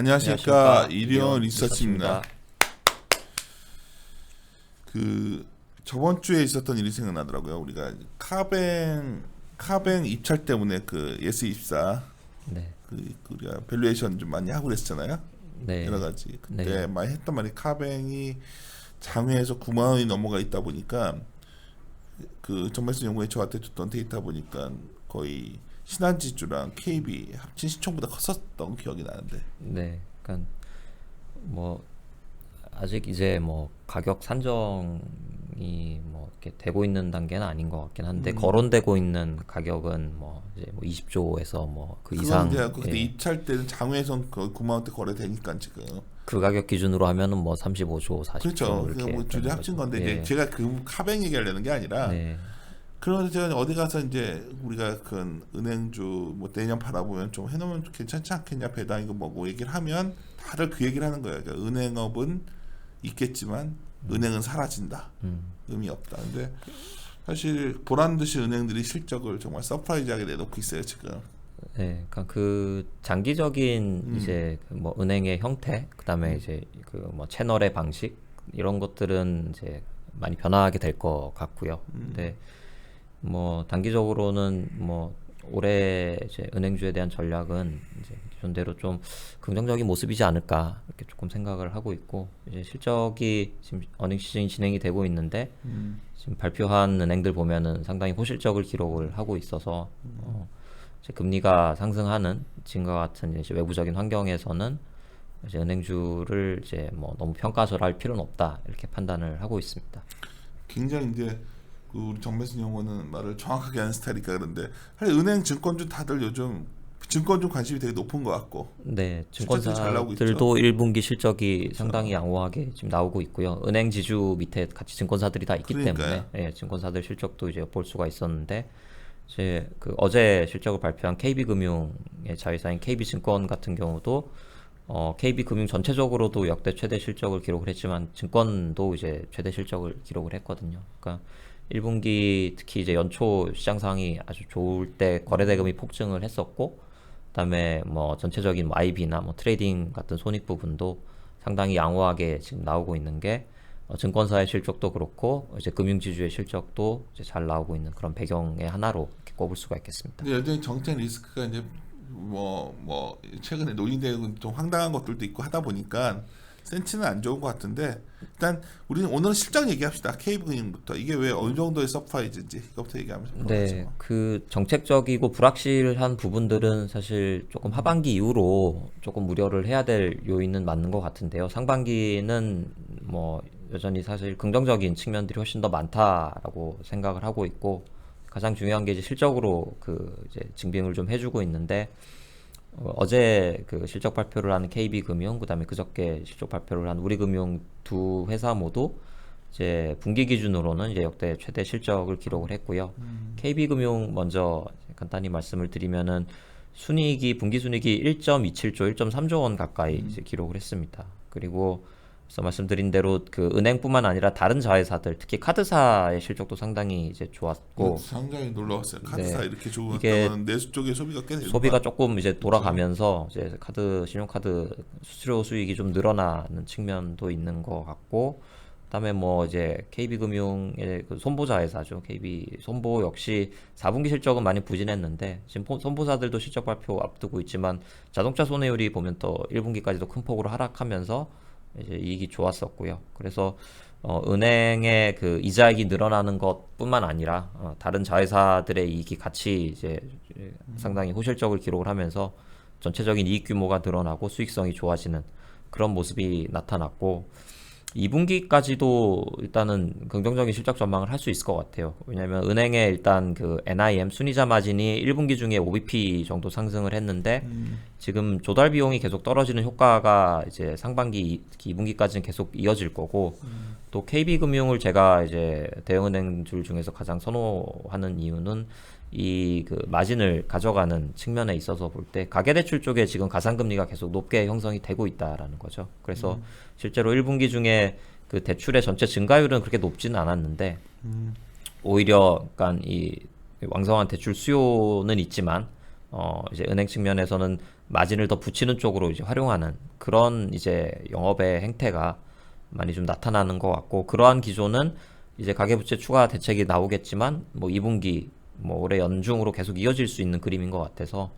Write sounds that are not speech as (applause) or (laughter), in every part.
안녕하십니까. 이리온 리서치입니다. 그 저번 주에 있었던 일이 생각나더라고요. 우리가 카뱅 카뱅 입찰 때문에 그 예스 입사 네. 그, 그 우리가 밸류에이션 좀 많이 하고 그랬잖아요. 네. 여러 가지 그때 네. 많이 했던 말이 카뱅이 장외에서 9만 원이 넘어가 있다 보니까 그 전말씀 연구에 저한테 줬던 데이터 보니까 거의 신한지주랑 KB 합친 시총보다 컸었던 기억이 나는데 네. 그러니까 뭐 아직 이제 뭐 가격 산정이 뭐 이렇게 되고 있는 단계는 아닌 것 같긴 한데 거론되고 있는 가격은 뭐 이제 뭐 20조에서 뭐그 그건 이상 이제 그때 예. 입찰 때는 장외에선 거의 9만 원대 거래되니까 지금 그 가격 기준으로 하면은 뭐 35조, 40조 그렇죠. 이렇게 그뭐 주제 합친. 건데 예. 이제 제가 그 카뱅 얘기하려는 게 아니라 네. 그러면서 제가 어디 가서 이제 우리가 그 은행주 뭐 내년 바라보면 좀 해놓으면 괜찮지 않겠냐 배당이고 뭐고 얘기를 하면 다들 그 얘기를 하는 거예요. 그러니까 은행업은 있겠지만 은행은 사라진다. 음. 의미 없다. 근데 사실 보란 듯이 은행들이 실적을 정말 서프라이즈하게 내놓고 있어요 지금. 네, 그러니까 그 장기적인 음. 이제 그뭐 은행의 형태, 그다음에 이제 그 뭐 채널의 방식 이런 것들은 이제 많이 변화하게 될 것 같고요. 음. 근데 뭐 단기적으로는 뭐 올해 이제 은행주에 대한 전략은 이제 기존대로 좀 긍정적인 모습이지 않을까 이렇게 조금 생각을 하고 있고 이제 실적이 지금 어닝 시즌이 진행이 되고 있는데 음. 지금 발표한 은행들 보면은 상당히 호실적을 기록을 하고 있어서 어, 이제 금리가 상승하는 지금과 같은 이제 외부적인 환경에서는 이제 은행주를 이제 뭐 너무 평가절할 필요는 없다 이렇게 판단을 하고 있습니다. 굉장히 이제 그 우리 정배순 영호는 말을 정확하게 하는 스타일이니까 그런데 은행 증권주 다들 요즘 증권주 관심이 되게 높은 것 같고 네. 증권사들도 1분기 실적이 상당히 양호하게 지금 나오고 있고요. 은행 지주 밑에 같이 증권사들이 다 있기 그러니까요. 때문에 예, 증권사들 실적도 이제 볼 수가 있었는데 이제 그 어제 실적을 발표한 KB금융의 자회사인 KB증권 같은 경우도 어, KB금융 전체적으로도 역대 최대 실적을 기록을 했지만 증권도 이제 최대 실적을 기록을 했거든요. 그러니까 1분기 특히 이제 연초 시장 상황이 아주 좋을 때 거래 대금이 폭증을 했었고 그다음에 뭐 전체적인 뭐 IB나 뭐 트레이딩 같은 손익 부분도 상당히 양호하게 지금 나오고 있는 게 어, 증권사의 실적도 그렇고 이제 금융지주의 실적도 이제 잘 나오고 있는 그런 배경의 하나로 이렇게 꼽을 수가 있겠습니다. 근데 여전히 정책 리스크가 이제 뭐 뭐 최근에 논의되고 좀 황당한 것들도 있고 하다 보니까 센치는 안 좋은 것 같은데 일단 우리는 오늘은 실적 얘기합시다. K금융부터 이게 왜 어느 정도의 서프라이즈인지 이거부터 얘기하면서 네. 그 정책적이고 불확실한 부분들은 사실 조금 하반기 이후로 조금 우려를 해야 될 요인은 맞는 것 같은데요. 상반기는 뭐 여전히 사실 긍정적인 측면들이 훨씬 더 많다라고 생각을 하고 있고 가장 중요한 게 이제 실적으로 그 이제 증빙을 좀 해주고 있는데 어, 어제 그 실적 발표를 한 KB금융 그다음에 그저께 실적 발표를 한 우리금융 두 회사 모두 이제 분기 기준으로는 이제 역대 최대 실적을 기록을 했고요. KB금융 먼저 간단히 말씀을 드리면은 순이익이 분기 순이익이 1.27조, 1.3조 원 가까이 이제 기록을 했습니다. 그리고 앞서 말씀드린 대로 그 은행뿐만 아니라 다른 자회사들, 특히 카드사의 실적도 상당히 이제 좋았고 상당히 놀라웠어요. 카드사 네. 이렇게 거는 내수 쪽에 소비가 꽤 소비가 것 조금 이제 돌아가면서 이제 카드 신용카드 수수료 수익이 좀 늘어나는 측면도 있는 것 같고 그다음에 뭐 이제 KB금융의 그 손보자 회사죠. KB 손보 역시 4분기 실적은 많이 부진했는데 지금 포- 손보사들도 실적 발표 앞두고 있지만 자동차 손해율이 보면 또 1분기까지도 큰 폭으로 하락하면서 이제 이익이 좋았었고요. 그래서 어, 은행의 그 이자액이 늘어나는 것뿐만 아니라 어, 다른 자회사들의 이익이 같이 이제 상당히 호실적을 기록을 하면서 전체적인 이익 규모가 늘어나고 수익성이 좋아지는 그런 모습이 나타났고 2분기까지도 일단은 긍정적인 실적 전망을 할 수 있을 것 같아요. 왜냐하면 은행의 일단 그 NIM 순이자 마진이 1분기 중에 5bp 정도 상승을 했는데 지금 조달 비용이 계속 떨어지는 효과가 이제 상반기 특히 2분기까지는 계속 이어질 거고 또 KB금융을 제가 이제 대형은행들 중에서 가장 선호하는 이유는 이 그 마진을 가져가는 측면에 있어서 볼 때 가계대출 쪽에 지금 가상금리가 계속 높게 형성이 되고 있다라는 거죠. 그래서 실제로 1분기 중에 그 대출의 전체 증가율은 그렇게 높지는 않았는데 오히려 그러니까 이 왕성한 대출 수요는 있지만 어 이제 은행 측면에서는 마진을 더 붙이는 쪽으로 이제 활용하는 그런 이제 영업의 행태가 많이 좀 나타나는 것 같고 그러한 기조는 이제 가계부채 추가 대책이 나오겠지만 뭐 2분기 뭐 올해 연중으로 계속 이어질 수 있는 그림인 것 같아서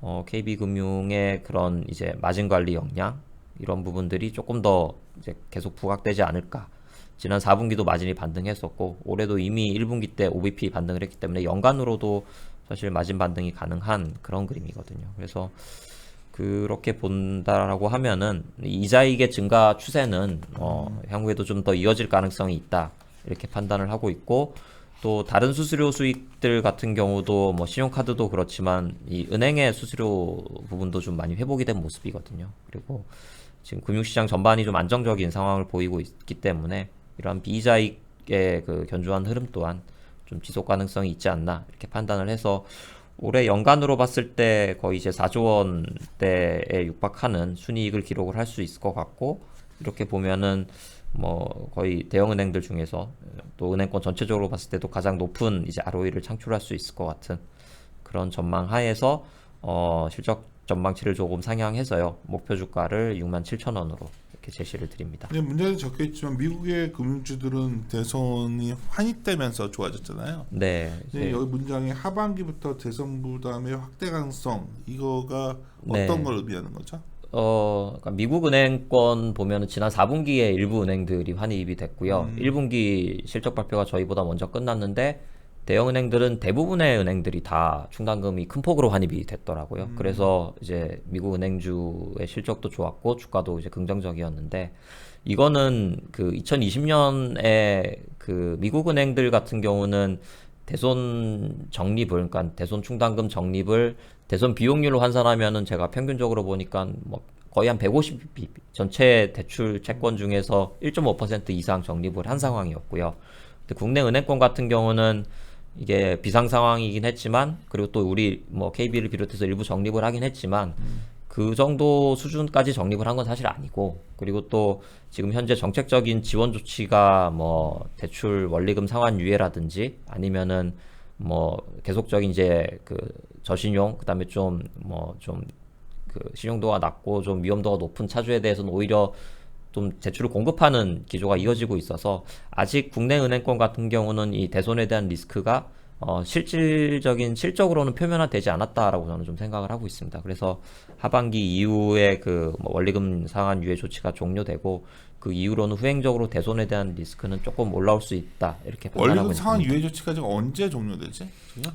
어, KB금융의 그런 이제 마진 관리 역량 이런 부분들이 조금 더 이제 계속 부각되지 않을까. 지난 4분기도 마진이 반등했었고 올해도 이미 1분기 때 OBP 반등을 했기 때문에 연간으로도 사실 마진 반등이 가능한 그런 그림이거든요. 그래서 그렇게 본다라고 하면은 이자익의 증가 추세는 어, 향후에도 좀 더 이어질 가능성이 있다 이렇게 판단을 하고 있고 또 다른 수수료 수익들 같은 경우도 뭐 신용카드도 그렇지만 이 은행의 수수료 부분도 좀 많이 회복이 된 모습이거든요. 그리고 지금 금융시장 전반이 좀 안정적인 상황을 보이고 있기 때문에 이러한 비이자익의 그 견조한 흐름 또한 좀 지속 가능성이 있지 않나 이렇게 판단을 해서 올해 연간으로 봤을 때 거의 이제 4조 원대에 육박하는 순이익을 기록을 할 수 있을 것 같고 이렇게 보면은 뭐 거의 대형 은행들 중에서 또 은행권 전체적으로 봤을 때도 가장 높은 이제 ROE를 창출할 수 있을 것 같은 그런 전망 하에서 어 실적 전망치를 조금 상향해서요 목표 주가를 6만 7천 원으로 이렇게 제시를 드립니다. 근데 문제는 적혀 있지만 미국의 금융주들은 대선이 환입되면서 좋아졌잖아요. 네, 이제 여기 문장에 하반기부터 대선 부담의 확대 가능성 이거가 네. 어떤 걸 의미하는 거죠? 어, 그러니까 미국 은행권 보면은 지난 4분기에 일부 은행들이 환입이 됐고요. 1분기 실적 발표가 저희보다 먼저 끝났는데 대형 은행들은 대부분의 은행들이 다 충당금이 큰 폭으로 환입이 됐더라고요. 그래서 이제 미국 은행주의 실적도 좋았고 주가도 이제 긍정적이었는데 이거는 그 2020년에 그 미국 은행들 같은 경우는 대손 적립을 그러니까 대손 충당금 적립을 대손 비용률로 환산하면은 제가 평균적으로 보니까 뭐 거의 한 150bp 전체 대출 채권 중에서 1.5% 이상 적립을 한 상황이었고요. 근데 국내 은행권 같은 경우는 이게 비상 상황이긴 했지만 그리고 또 우리 뭐 KB를 비롯해서 일부 적립을 하긴 했지만 그 정도 수준까지 적립을 한 건 사실 아니고 그리고 또 지금 현재 정책적인 지원 조치가 뭐 대출 원리금 상환 유예라든지 아니면은 뭐 계속적인 이제 그 저신용 그다음에 좀 뭐 좀 그 신용도가 낮고 좀 위험도가 높은 차주에 대해서는 오히려 좀 대출을 공급하는 기조가 이어지고 있어서 아직 국내 은행권 같은 경우는 이 대손에 대한 리스크가 어, 실질적인 실적으로는 표면화되지 않았다라고 저는 좀 생각을 하고 있습니다. 그래서 하반기 이후에 그 뭐 원리금 상환 유예 조치가 종료되고 그 이후로는 후행적으로 대손에 대한 리스크는 조금 올라올 수 있다 이렇게 판단하고 원리금 있습니다. 유예 조치가 지금 언제 종료되지?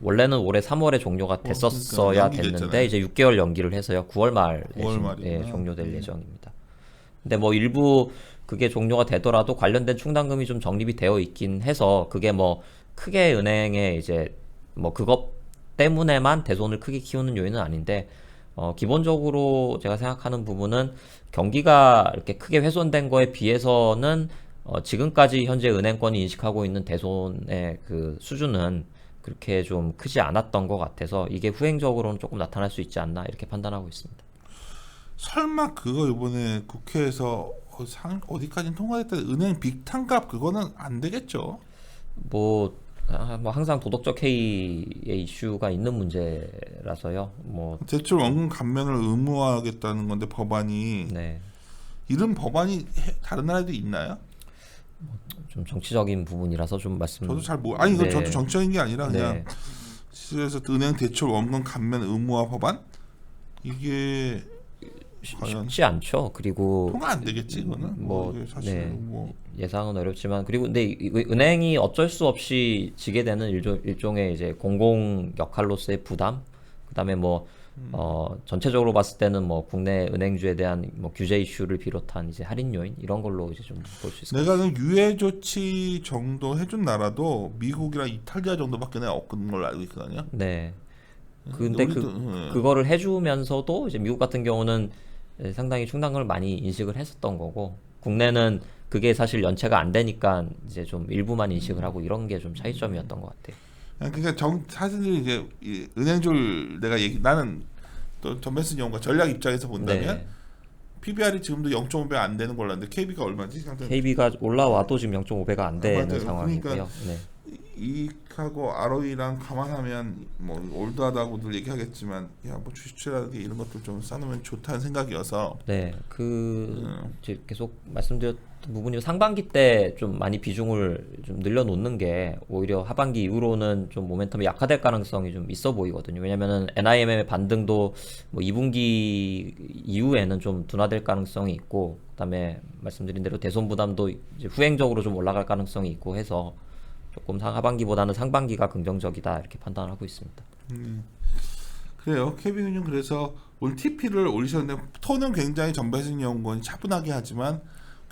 원래는 올해 3월에 종료가 됐었어야 그러니까 됐는데. 이제 6개월 연기를 해서요 9월 말에 9월 종- 말이구나. 예, 종료될 예정입니다. 근데 뭐 일부 그게 종료가 되더라도 관련된 충당금이 좀 적립이 되어 있긴 해서 그게 뭐 크게 은행에 이제 뭐 그것 때문에만 대손을 크게 키우는 요인은 아닌데 어 기본적으로 제가 생각하는 부분은 경기가 이렇게 크게 훼손된 거에 비해서는 어 지금까지 현재 은행권이 인식하고 있는 대손의 그 수준은 그렇게 좀 크지 않았던 것 같아서 이게 후행적으로는 조금 나타날 수 있지 않나 이렇게 판단하고 있습니다. 설마 그거 이번에 국회에서 어, 상 어디까지 통과됐다 은행 빅탄값 그거는 안 되겠죠? 뭐, 아, 뭐 항상 도덕적 해이의 이슈가 있는 문제라서요. 뭐, 대출 원금 감면을 의무화하겠다는 건데 법안이 네, 이런 법안이 해- 다른 나라에도 있나요? 좀 정치적인 부분이라서 좀 말씀. 저도 잘 모르. 아니 이거 네. 저도 정적인 게 아니라 그냥 네, 실에서 은행 대출 원금 감면 의무화 법안 이게 과연 쉽지 않죠. 그리고 통과 안 되겠지 이거는 뭐, 뭐 사실 네. 뭐 예상은 어렵지만 그리고 근데 이- 이- 은행이 어쩔 수 없이 지게 되는 일종, 일종의 이제 공공 역할로서의 부담 그다음에 뭐 음. 어, 전체적으로 봤을 때는 뭐 국내 은행주에 대한 뭐 규제 이슈를 비롯한 이제 할인 요인 이런 걸로 이제 좀 볼 수 있을 것 내가 는 유예 조치 정도 해준 나라도 미국이랑 이탈리아 정도밖에 내가 없는 걸로 알고 있거든요. 같아요. 네. 근데 그 우리도, 응. 그거를 해주면서도 이제 미국 같은 경우는 예, 상당히 충당금을 많이 인식을 했었던 거고 국내는 그게 사실 연체가 안 되니까 이제 좀 일부만 인식을 하고 이런 게 좀 차이점이었던 것 같아요. 그러니까 정 사실 이제 이 은행줄 내가 얘기 나는 또 전매스 연구가 전략 입장에서 본다면 네. PBR이 지금도 0.5배 안 되는 걸로 아는데 KB가 얼마지? KB가 올라와도 지금 0.5배가 안 되는 맞아요. 상황이고요. 그러니까 네. 이익하고 ROE랑 감안하면 뭐 올드하다고들 얘기하겠지만 야뭐 주식투자라는 게 이런 것들 좀 쌓으면 좋다는 생각이어서 네, 그 음. 계속 말씀드렸던 부분이 상반기 때 좀 많이 비중을 좀 늘려놓는 게 오히려 하반기 이후로는 좀 모멘텀이 약화될 가능성이 좀 있어 보이거든요. 왜냐면은 NIM의 반등도 뭐 2분기 이후에는 좀 둔화될 가능성이 있고, 그다음에 말씀드린 대로 대손 부담도 이제 후행적으로 좀 올라갈 가능성이 있고 해서 조금 상 하반기보다는 상반기가 긍정적이다 이렇게 판단하고 있습니다. 그래요. 케빈은 그래서 올 TP를 올리셨는데 톤은 굉장히 전배승 연구원이 차분하게 하지만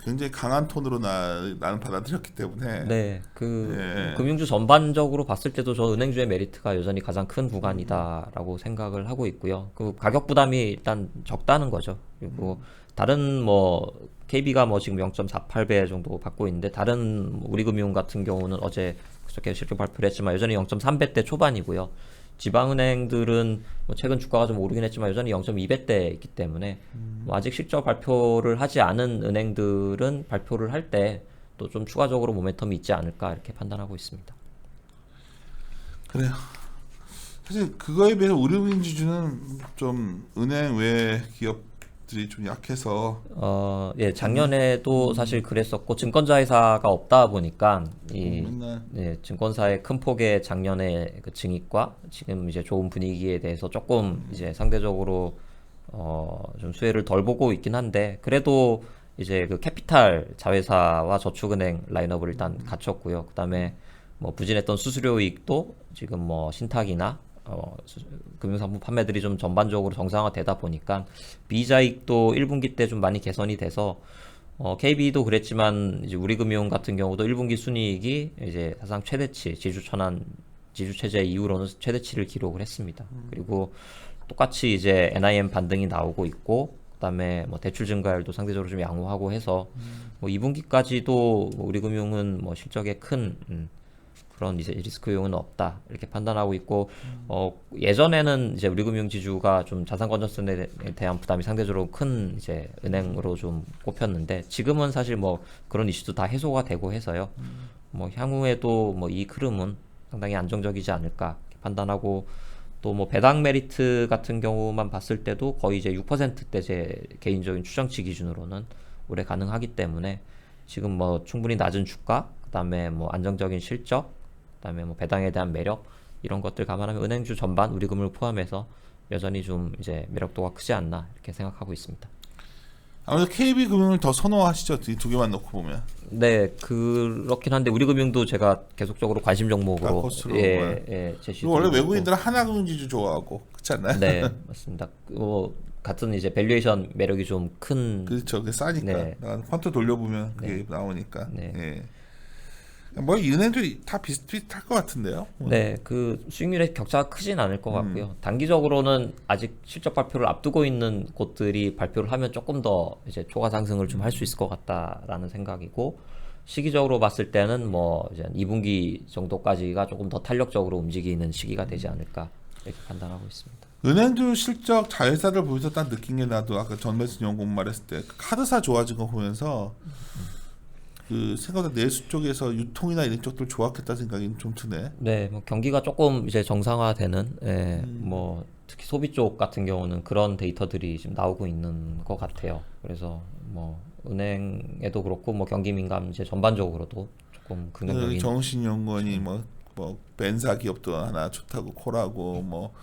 굉장히 강한 톤으로 나, 나는 받아들였기 때문에 네, 그 예. 금융주 전반적으로 봤을 때도 저 은행주의 메리트가 여전히 가장 큰 구간이다라고 생각을 하고 있고요. 그 가격 부담이 일단 적다는 거죠. 그리고 다른 뭐 KB가 뭐 지금 0.48배 정도 받고 있는데 다른 우리금융 같은 경우는 어제 그저께 실적 발표를 했지만 여전히 0.3배 대 초반이고요. 지방은행들은 뭐 최근 주가가 좀 오르긴 했지만 여전히 0.2배대 있기 때문에 뭐 아직 실적 발표를 하지 않은 은행들은 발표를 할 때 또 좀 추가적으로 모멘텀이 있지 않을까 이렇게 판단하고 있습니다. 그래요. 사실 그거에 비해서 지주는 좀 은행 외 기업 들이 좀 약해서. 어, 예, 작년에도 사실 그랬었고 증권자 회사가 없다 보니까 이 맨날 네, 증권사의 큰 폭의 작년의 그 증익과 지금 이제 좋은 분위기에 대해서 조금 이제 상대적으로 어, 좀 수혜를 덜 보고 있긴 한데 그래도 이제 그 캐피탈 자회사와 저축은행 라인업을 일단 갖췄고요. 그다음에 뭐 부진했던 수수료 이익도 지금 뭐 신탁이나 어, 수- 금융상품 판매들이 좀 전반적으로 정상화되다 보니까 비이자익도 1분기 때 좀 많이 개선이 돼서 어, KB도 그랬지만 이제 우리금융 같은 경우도 1분기 순이익이 이제 사상 최대치 지주 천안 지주 체제 이후로는 최대치를 기록을 했습니다. 그리고 똑같이 이제 NIM 반등이 나오고 있고 그다음에 뭐 대출 증가율도 상대적으로 좀 양호하고 해서 뭐 2분기까지도 우리금융은 뭐 실적에 큰 음, 그런 이제 리스크 요인은 없다. 이렇게 판단하고 있고 어 예전에는 이제 우리금융 지주가 좀 자산 건전성에 대한 부담이 상대적으로 큰 이제 은행으로 좀 꼽혔는데 지금은 사실 뭐 그런 이슈도 다 해소가 되고 해서요. 뭐 향후에도 뭐 이 흐름은 상당히 안정적이지 않을까 판단하고 또 뭐 배당 메리트 같은 경우만 봤을 때도 거의 이제 6%대 제 개인적인 추정치 기준으로는 올해 가능하기 때문에 지금 뭐 충분히 낮은 주가, 그다음에 뭐 안정적인 실적, 그다음에 뭐 배당에 대한 매력 이런 것들 감안하면 은행주 전반 우리 금을 포함해서 여전히 좀 이제 매력도가 크지 않나 이렇게 생각하고 있습니다. 아무래도 KB 금융을 더 선호하시죠. 이 두 개만 놓고 보면. 네, 그렇긴 한데 우리금융도 제가 계속적으로 관심 종목으로 다커스로 예, 예, 제시. 원래 외국인들은 하나금융 지주 좋아하고 그렇지 않나요? 네, (laughs) 맞습니다. 뭐 같은 이제 밸류에이션 매력이 좀 큰 그렇죠. 그게 싸니까. 네. 나 펀트 돌려보면 그게 나오니까. 네. 예. 뭐 은행도 다 비슷비슷할 것 같은데요. 네, 그 수익률의 격차가 크진 않을 것 음. 같고요. 단기적으로는 아직 실적 발표를 앞두고 있는 곳들이 발표를 하면 조금 더 이제 초과 상승을 좀 할 수 있을 것 같다라는 생각이고 시기적으로 봤을 때는 뭐 이제 2분기 정도까지가 조금 더 탄력적으로 움직이는 시기가 되지 않을까 이렇게 판단하고 있습니다. 은행주 실적 자회사를 보면서 딱 느낀 게 나도 아까 전매수 연구 말했을 때그 카드사 좋아진 거 보면서 그 생각보다 내수 쪽에서 유통이나 이런 쪽들 좋았겠다 생각이 좀 드네. 네, 뭐 경기가 조금 이제 정상화되는, 예, 음. 뭐 특히 소비 쪽 같은 경우는 그런 데이터들이 지금 나오고 있는 것 같아요. 그래서 뭐 은행에도 그렇고 뭐 경기 민감제 전반적으로도 조금 그 긍정적인. 정신 연구원이 뭐, 뭐 벤사 기업도 하나 좋다고 콜하고 뭐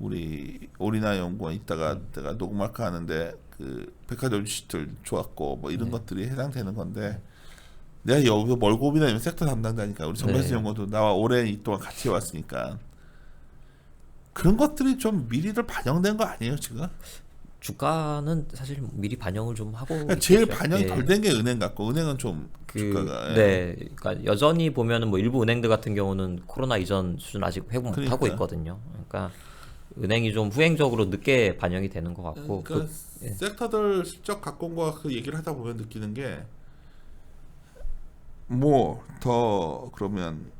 우리 오리나 연구원 이따가 내가 녹음할까 하는데 그 백화점 주식들 좋았고 뭐 이런 것들이 해당되는 건데 내가 여기서 멀고비나 이런 섹터 담당자니까 우리 전배수 네. 연구도 나와 오랜 이 동안 같이 왔으니까 그런 것들이 좀 미리들 반영된 거 아니에요 지금? 주가는 사실 미리 반영을 좀 하고 그러니까 제일 있겠죠. 반영이 예. 덜된 게 은행 같고 은행은 좀 그, 주가가 예. 네, 그러니까 여전히 보면은 뭐 일부 은행들 같은 경우는 코로나 이전 수준 아직 회복 못 하고 그러니까. 있거든요. 그러니까 은행이 좀 후행적으로 늦게 반영이 되는 것 같고 그러니까 그- 예. 섹터들 실적 각본과 그 얘기를 하다 보면 느끼는 게 뭐 더 그러면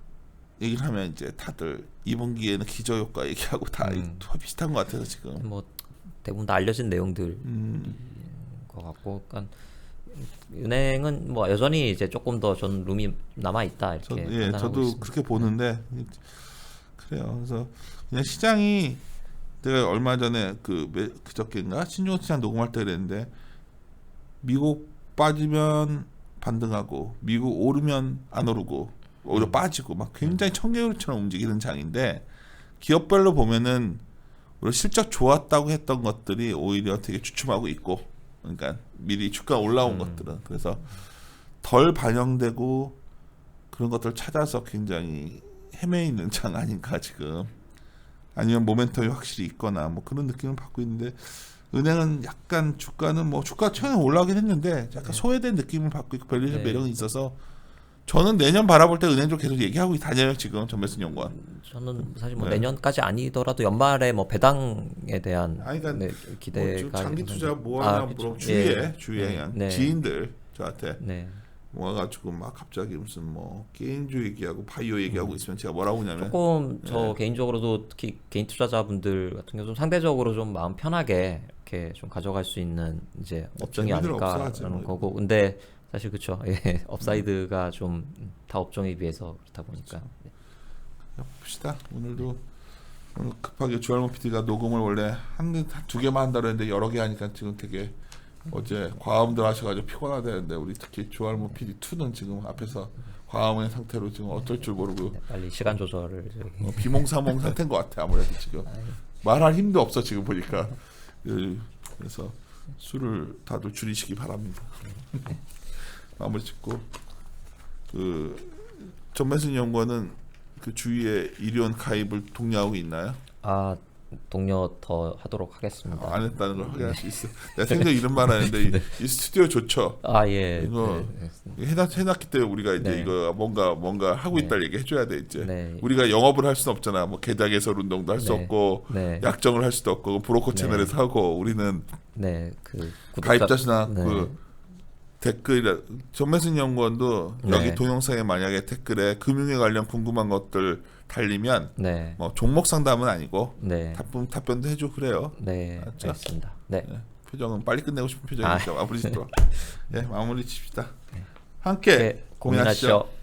얘기를 하면 이제 다들 2분기에는 기저 효과 얘기하고 다 음. 비슷한 것 같아서 지금 뭐 대부분 다 알려진 내용들 음, 것 같고, 그러니까 은행은 뭐 여전히 이제 조금 더 전 룸이 남아 있다 저, 이렇게 예, 판단하고 저도 있습니다. 그렇게 보는데 그래요. 그래서 그냥 시장이 내가 얼마 전에 그 매- 그저께인가 신종시장 녹음할 때 그랬는데 미국 빠지면 반등하고 미국 오르면 안 오르고 오히려 음. 빠지고 막 굉장히 청개구리처럼 움직이는 장인데 기업별로 보면은 오히려 실적 좋았다고 했던 것들이 오히려 되게 주춤하고 있고 그러니까 미리 주가 올라온 음. 것들은 그래서 덜 반영되고 그런 것들 을 찾아서 굉장히 헤매 있는 장 아닌가 지금 아니면 모멘텀이 확실히 있거나 뭐 그런 느낌을 받고 있는데 은행은 약간 주가는 뭐 주가 최근에 올라오긴 했는데 약간 소외된 느낌을 받고 있고 밸류션 네. 매력이 있어서 저는 내년 바라볼 때 은행 쪽 계속 얘기하고 다녀요 지금 전매순 연구원 저는 사실 뭐 네. 내년까지 아니더라도 연말에 뭐 배당에 대한 아니, 그러니까 네, 뭐 기대가 좀 장기. 투자 뭐 아. 물어 주위에 예. 주위에 네. 네. 지인들 저한테 네. 모아가지고 막 갑자기 무슨 뭐 게임주 얘기하고 바이오 얘기하고 있으면 제가 뭐라고 하냐면 조금 저 네. 개인적으로도 특히 개인 투자자분들 같은 경우 좀 상대적으로 좀 마음 편하게 이렇게 좀 가져갈 수 있는 이제 업종이 아닐까라는 뭐. 거고 근데 사실 그쵸 예 (laughs) 업사이드가 좀 다 업종에 비해서 그렇다 보니까 네. 봅시다. 오늘도 오늘 급하게 주할모 PD가 녹음을 원래 한두 개만 한다고 했는데 여러 개 하니까 지금 되게 어제 과음들 하셔가지고 피곤하다는데 우리 특히 주할모 PD 2는 지금 앞에서 과음의 상태로 지금 어쩔 줄 모르고 네, 빨리 시간 조절을 어, 비몽사몽 상태인 것 같아 아무래도 지금 말할 힘도 없어 지금 보니까 예, 그래서 술을 다들 줄이시기 바랍니다. 마무리 짓고 그 전매순 연구원은 그 주위에 일원 가입을 독려하고 있나요? 아 동료 더 하도록 하겠습니다. 안 했다는 걸 확인할 수 있어. (laughs) 내가 생각 이런 말 하는데 이, 이 스튜디오 좋죠. 아 예. 이거 네, 해놨 해놨기 때문에 우리가 이제 네. 이거 뭔가 뭔가 하고 네. 있다 얘기 해줘야 돼 이제. 네. 우리가 영업을 할 수는 없잖아. 뭐 개설 운동도 할수 네. 없고 네. 약정을 할 수도 없고 브로커 네. 채널에서 하고 우리는 네. 그 구독자- 가입자 수나 네. 그 댓글 전매순 연구원도 여기 네. 동영상에 만약에 댓글에 금융에 관련 궁금한 것들 달리면 네. 뭐 종목 상담은 아니고 네. 답변 답변도 해줘 그래요. 네. 알았죠? 알겠습니다. 네. 예, 표정은 빨리 끝내고 싶은 아. 표정이죠. 마무리 짓도록. (laughs) 예, 마무리 칩시다. 함께 네, 고민하시죠. 고민하시죠.